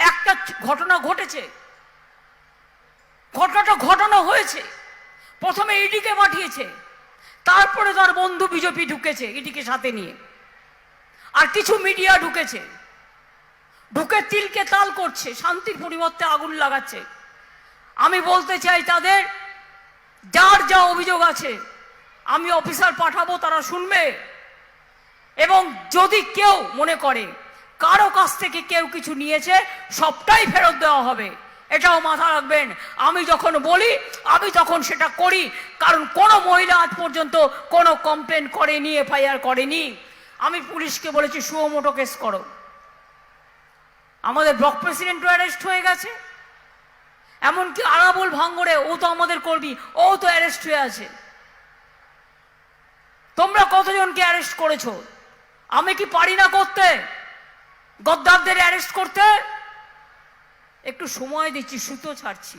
একটা ঘটনা ঘটেছে। ঘটনাটা ঘটনা হয়েছে। প্রথমে ইডিকে পাঠিয়েছে। তারপরে তার বন্ধু বিজেপি ঢুকেছে ইডিকে সাথে নিয়ে। আর কিছু মিডিয়া ঢুকেছে। ঢুকে তিলকে তাল করছে, শান্তির পরিবর্তে আগুন লাগাচ্ছে। আমি বলতে চাই তাদের, যার যা অভিযোগ আছে, আমি অফিসার পাঠাবো, তারা শুনবে। এবং যদি কেউ মনে করে কারও কাছ থেকে কেউ কিছু নিয়েছে, সবটাই ফেরত দেওয়া হবে। এটাও মাথা রাখবেন। আমি যখন বলি, আমি তখন সেটা করি, কারণ কোনো মহিলা আজ পর্যন্ত কোনো কমপ্লেন করেনি এফআইআর করেনি। আমি পুলিশকে বলেছি সুমোটো কেস করো। আমাদের ব্লক প্রেসিডেন্টও অ্যারেস্ট হয়ে গেছে। এমনকি আরাবুল ভাঙ্গরে, ও তো আমাদের কর্মী, ও তো অ্যারেস্ট হয়ে আছে। তোমরা কতজনকে অ্যারেস্ট করেছ? আমি কি পারি না করতে? গদ্দারদের অ্যারেস্ট করতে একটু সময় দিচ্ছি সুতো ছাড়ছি।